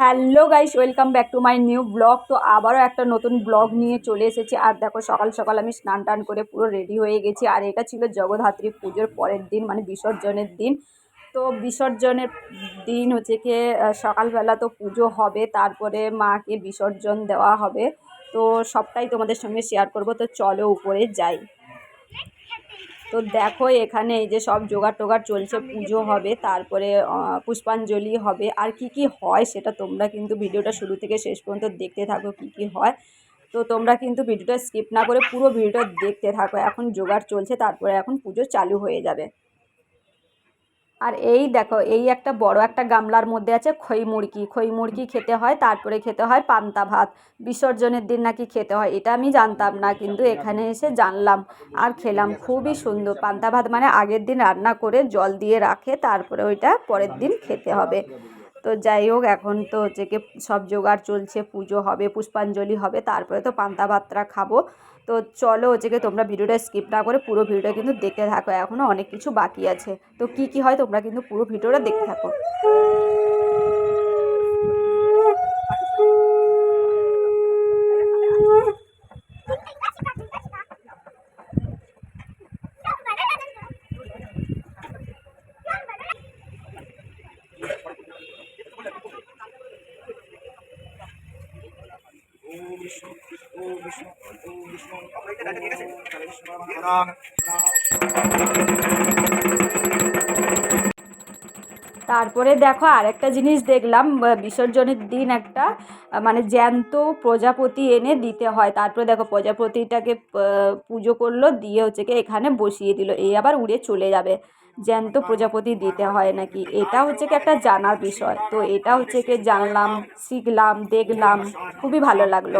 Hello guys, welcome back to my new blog. তো আবারও একটা নতুন ব্লগ নিয়ে চলে এসেছি। আর দেখো, সকাল সকাল আমি স্নান টান করে পুরো রেডি হয়ে গেছি। আর এটা ছিল জগদ্ধাত্রী পুজোর পরের দিন মানে বিসর্জনের দিন। তো বিসর্জনের দিন হচ্ছে কি সকালবেলা তো পুজো হবে, তারপরে মাকে বিসর্জন দেওয়া হবে। তো সবটাই তোমাদের সঙ্গে শেয়ার করব। তো চলো উপরে যাই। তো দেখো এখানে এই যে সব জোগাড় টোগাড় চলছে, পুজো হবে, তারপরে পুষ্পাঞ্জলি হবে। আর কি কি হয় সেটা তোমরা কিন্তু ভিডিওটা শুরু থেকে শেষ পর্যন্ত দেখতে থাকো কি কি হয়। তো তোমরা কিন্তু ভিডিওটা স্কিপ না করে পুরো ভিডিওটা দেখতে থাকো। এখন জোগাড় চলছে, তারপরে এখন পুজো চালু হয়ে যাবে। আর এই দেখো, এই একটা বড় একটা গামলার মধ্যে আছে খই মুরগি। খই মুরগি খেতে হয়, তারপরে খেতে হয় পান্তা ভাত। বিসর্জনের দিন নাকি খেতে হয়, এটা আমি জানতাম না, কিন্তু এখানে এসে জানলাম আর খেলাম। খুবই সুন্দর। পান্তা ভাত মানে আগের দিন রান্না করে জল দিয়ে রাখে, তারপরে ওইটা পরের দিন খেতে হবে। তো যাই হোক, এখন তো হচ্ছে কি সব জোগাড় চলছে, পুজো হবে, পুষ্পাঞ্জলি হবে, তারপরে তো পান্তা ভাতটা খাব। তো চলো হচ্ছে কি তোমরা ভিডিওটা স্কিপ না করে পুরো ভিডিওটা কিন্তু দেখতে থাকো এখনও অনেক কিছু বাকি আছে। তো কি কি হয় তোমরা কিন্তু পুরো ভিডিওটা দেখতে থাকো। তারপরে দেখো আরেকটা জিনিস দেখলাম বিসর্জনের দিন একটা মানে জ্যান্ত প্রজাপতি এনে দিতে হয়। তারপরে দেখো প্রজাপতিটাকে পুজো করল, দিয়ে হচ্ছে কি এখানে বসিয়ে দিল। এই আবার উড়ে চলে যাবে। জ্যান্ত প্রজাপতি দিতে হয় নাকি? এটা হচ্ছে কি একটা জানার বিষয়। তো এটা হচ্ছে কি জানলাম, শিখলাম, দেখলাম। খুবই ভালো লাগল।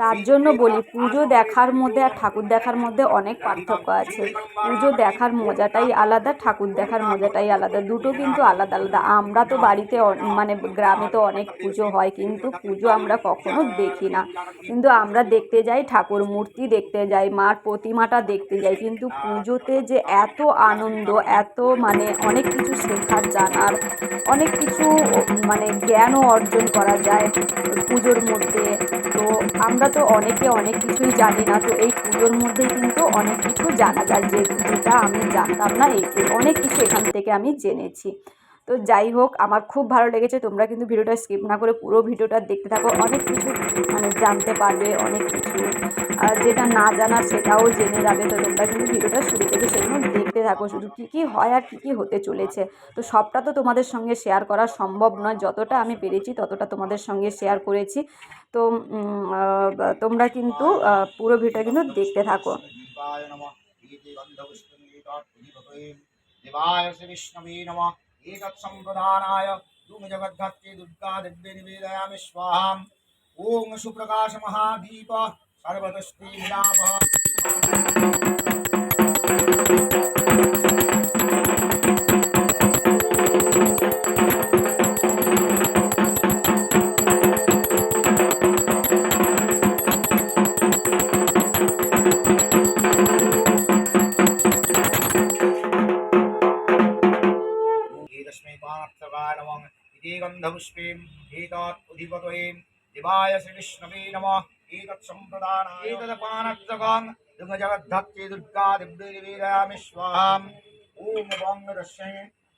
তার জন্য বলি, পুজো দেখার মধ্যে আর ঠাকুর দেখার মধ্যে অনেক পার্থক্য আছে। পুজো দেখার মজাটাই আলাদা, ঠাকুর দেখার মজাটাই আলাদা। দুটো কিন্তু আলাদা আলাদা। আমরা তো বাড়িতে মানে গ্রামে তো অনেক পুজো হয়, কিন্তু পুজো আমরা কখনো দেখি না। কিন্তু আমরা দেখতে যাই, ঠাকুর মূর্তি দেখতে যাই, মার প্রতিমাটা দেখতে যাই। কিন্তু পুজোতে যে এত আনন্দ, এত মানে অনেক কিছু শেখার জানার, অনেক কিছু মানে জ্ঞানও অর্জন করা যায় পুজোর মধ্যে। তো আমরা তো অনেকে অনেক কিছুই জানি না, তো এই পুজোর মধ্যেই কিন্তু অনেক কিছু জানা যায় যে যেটা আমি জানতাম না এই অনেক কিছু এখান থেকে আমি জেনেছি। তো যাই হোক, আমার খুব ভালো লেগেছে, তোমরা কিন্তু ভিডিওটা স্কিপ না করে পুরো ভিডিওটা দেখতে থাকো, অনেক কিছু মানে জানতে পারবে অনেক কিছু। যেটা না জানা সেটাও জেনে যাবে, তো তোমরা কিন্তু ভিডিওটা শুরু থেকে সেগুলো দেখতে থাকো শুধু কী কী হয় আর কী কী হতে চলেছে তো সবটা তো তোমাদের সঙ্গে শেয়ার করা সম্ভব নয় যতটা আমি পেরেছি ততটা তোমাদের সঙ্গে শেয়ার করেছি তো তোমরা কিন্তু পুরো ভিডিওটা কিন্তু দেখতে থাকো দেবায় শ্রী বিষ্ণবী নমঃ एतत्सम्प्रदानाय धूमजगद्धात्रे दुर्गा दिव्ये निवेदयामि स्वाहाम् ॐ सुप्रकाशमहादीप सर्वदस्ति विलापः इति गन्धपुष्पीम् एतत् उधिपतयीम् दिवाय श्रीविष्णवे नमः। एतत् सम्प्रदानाय एतदपानत्सकान् दुर्गजगद्धत्ते दुर्गा दिव्यनिवेदयामि स्वाहाम् ॐ वाङ्गदस्मै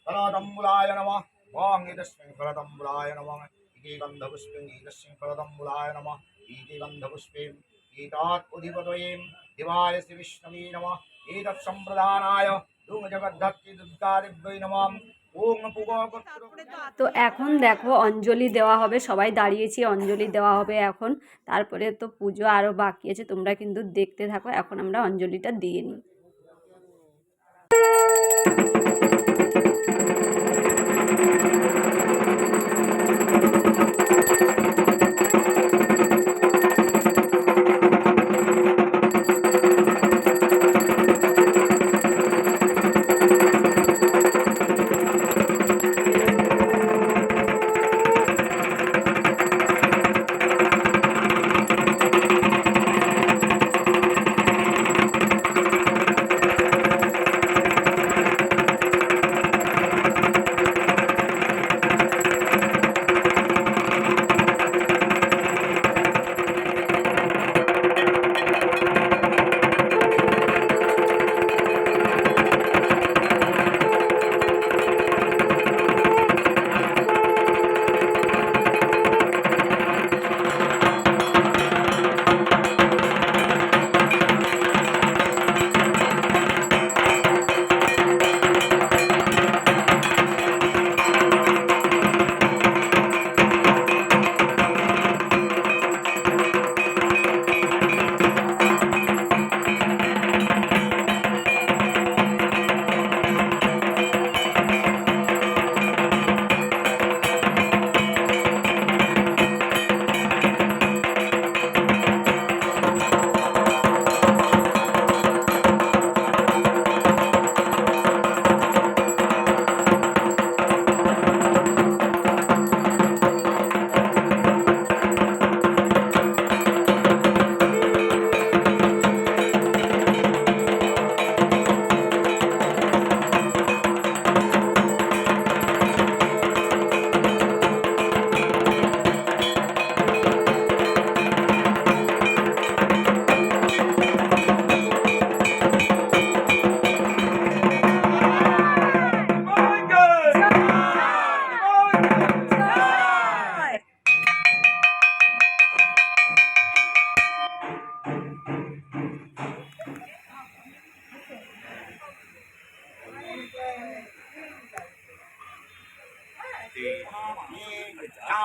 फलदम्बुलाय नमः वाङ्गितस्मै फलदम्बुलाय नमः इति गन्धपुष्पीम् एतस्मै फलदम्बुलाय नमः इति गन्धपुष्पीम् एतत् उधिपतयीम् दिवाय श्रीविष्णवे नमः एतत् सम्प्रदानाय दुर्गजगद्धत्ते दुर्गा दिव्यै नमः তো এখন দেখো অঞ্জলি দেওয়া হবে, সবাই দাঁড়িয়েছি, অঞ্জলি দেওয়া হবে এখন। তারপরে তো পুজো আরও বাকি আছে, তোমরা কিন্তু দেখতে থাকো, এখন আমরা অঞ্জলিটা দিয়ে নিই।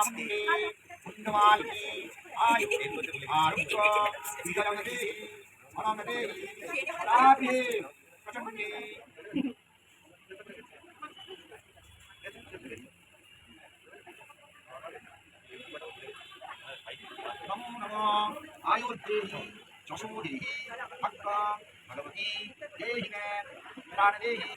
ఆంబే కుండమాలి ఆయి ఆరుక విజలమదే మనమదే రాభే ప్రచండే నమో నమో ఆయుర్దేహి చశోదేహి అక్క భగవతి దేహి మే ప్రాణదేహి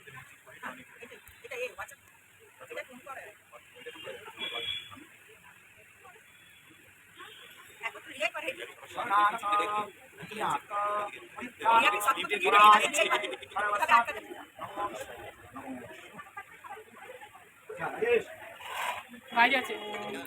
শরণাগতা আছে উত্তরে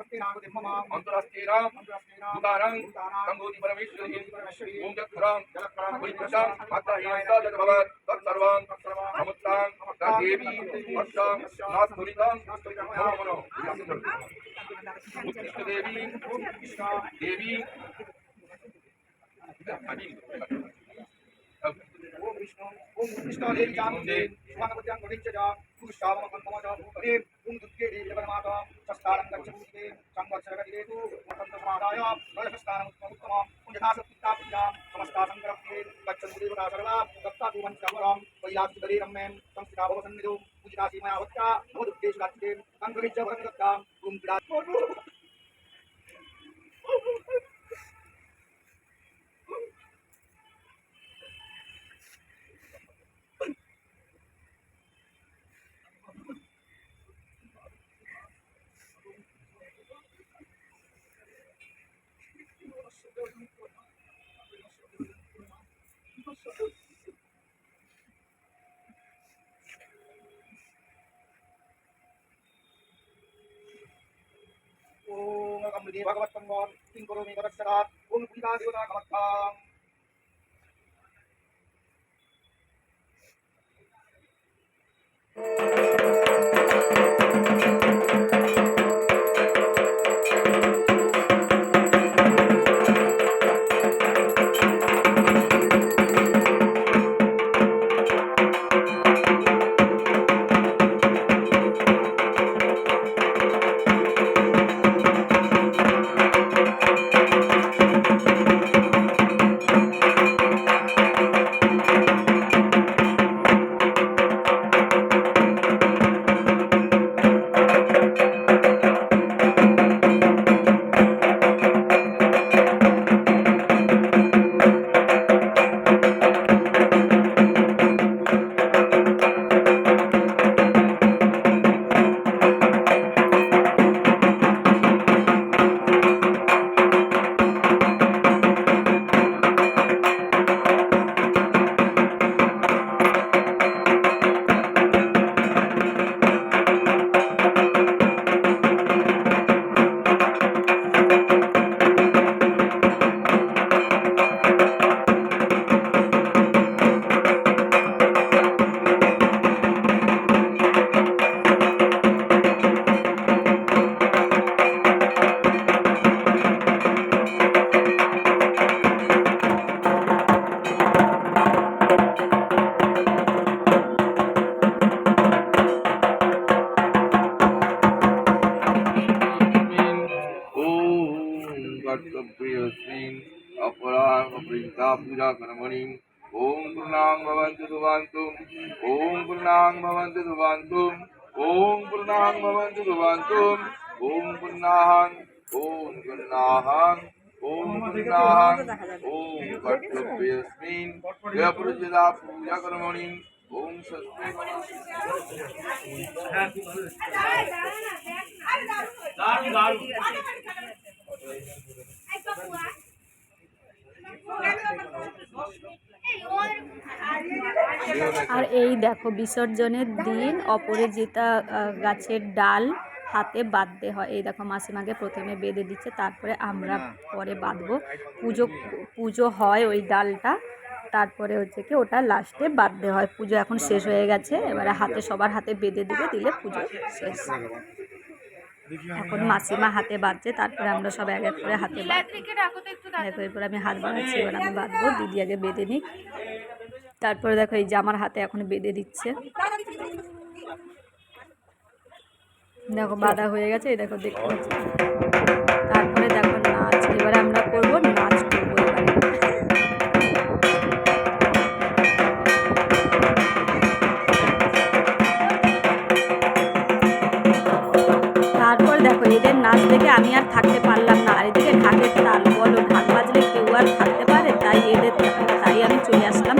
अंतरस्तेराम उदारं संगोति परमेश्वरी ओम जत्रां जलक्रां वैद्यशां माता हियंता जगभवत् तत्सर्वां अमुत्तां दादेवी वर्षां नास्फुरितां नमो नमो उत्कृष्ट देवी देवी ओम विष्णु ओम कृष्ण देवी जामुदे सुमन मध्यान गणेश जा पुरुषावम पंचमा जा ओम दुर्गे देवी जगन्माता कैलासुधरे रम्यं संस्थिताभवसन्निधौ पूजितासीमयावत्या भवदुद्देशकार्चिते कङ्कविज्य वरङ्गत्या ॐ विराट् समृद्धि भगवत्तं वान् किं करोमि तदक्षरात् ॐ पूजिता देवता भवत्ताम् पूजा कर्मणि ओम पूर्णांग भवंतु दुवांतु ओम पूर्णांग भवंतु दुवांतु ओम पूर्णांग भवंतु दुवांतु ओम पूर्णाहं ओम पूर्णाहं ओम पूर्णाहं ॐ कर्तव्यस्मिन् जयपुरजिदा पूजा कर्मणि ॐ सत्य আর এই দেখো বিসর্জনের দিন অপরাজিতা গাছের ডাল হাতে বাঁধতে হয়। এই দেখো মাসিমাকে প্রথমে বেঁধে দিচ্ছে তারপরে আমরা পরে বাঁধবো। পুজো পুজো হয় ওই ডালটা তারপরে হচ্ছে কি ওটা লাস্টে বাঁধতে হয়। পুজো এখন শেষ হয়ে গেছে এবারে হাতে সবার হাতে বেঁধে দিবে দিলে পুজো শেষ। এখন মাসিমা হাতে বাঁধছে তারপরে আমরা সব এক এক করে হাতে দেখো এরপর আমি হাত বাঁধাচ্ছি এবার আমি বাঁধবো দিদি আগে বেঁধে নিই তারপরে দেখো এই যে আমার হাতে এখন বেঁধে দিচ্ছে। দেখো বাঁধা হয়ে গেছে এই দেখো দেখতে পাচ্ছি? তারপরে দেখো না নাচ এবারে আমরা আর থাকতে পারে তাই এদের তাই আমি চলে আসলাম।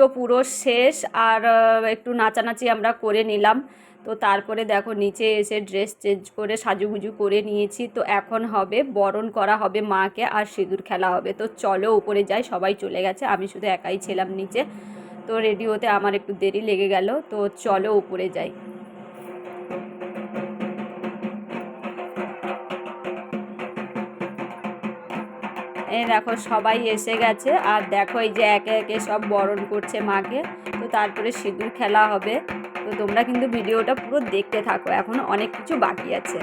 পুজো পুরো শেষ আর একটু নাচানাচি আমরা করে নিলাম। তো তারপরে দেখো নিচে এসে ড্রেস চেঞ্জ করে সাজুগুজু করে নিয়েছি। তো এখন হবে, বরণ করা হবে মাকে আর সিঁদুর খেলা হবে। তো চলো উপরে যাই, সবাই চলে গেছে, আমি শুধু একাই ছিলাম নিচে। তো রেডি হতে আমার একটু দেরি লেগে গেল। তো চলো উপরে যাই। এই দেখো সবাই এসে গেছে। আর দেখো এই যে একে একে সব বরণ করছে মাকে। তো তারপরে সিঁদুর খেলা হবে। তো তোমরা কিন্তু ভিডিওটা পুরো দেখতে থাকো। এখন অনেক কিছু বাকি আছে।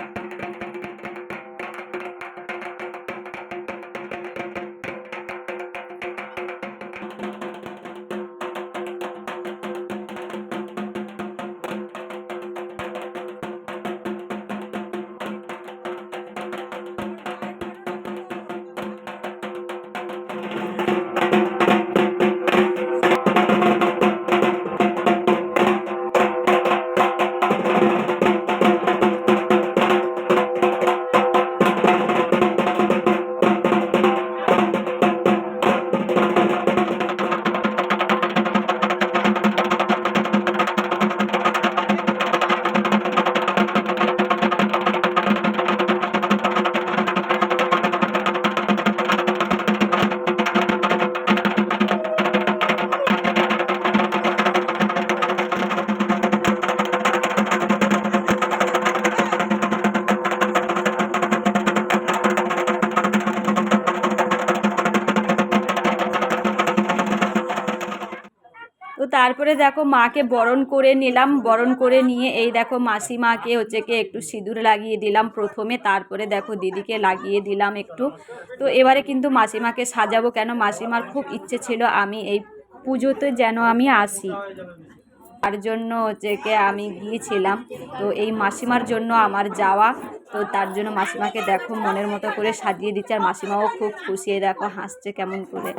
তারপরে দেখো মাকে বরণ করে নিলাম, বরণ করে নিয়ে এই দেখো মাসিমাকে হচ্ছে কি একটু সিঁদুর লাগিয়ে দিলাম প্রথমে, তারপরে দেখো দিদিকে লাগিয়ে দিলাম একটু। তো এবারে কিন্তু মাসিমাকে সাজাবো কেন? মাসিমার খুব ইচ্ছে ছিল আমি এই পুজোতে যেন আমি আসি। তার জন্য হচ্ছে কি আমি গিয়েছিলাম। তো এই মাসিমার জন্য আমার যাওয়া, তো তার জন্য মাসিমাকে দেখো মনের মতো করে সাজিয়ে দিচ্ছে। আর মাসিমাও খুব খুশি দেখো হাসছে কেমন করে।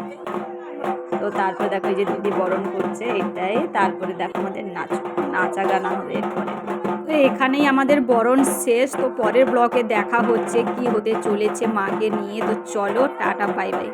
তারপরে দেখো যে দিদি বরণ করছে এটাই, তারপরে দেখো আমাদের নাচ, নাচা গানা হবে এরপরে। তো এখানেই আমাদের বরণ শেষ, তো পরের ব্লকে দেখা হচ্ছে কি হতে চলেছে মাকে নিয়ে। তো চলো, টাটা, বাই বাই।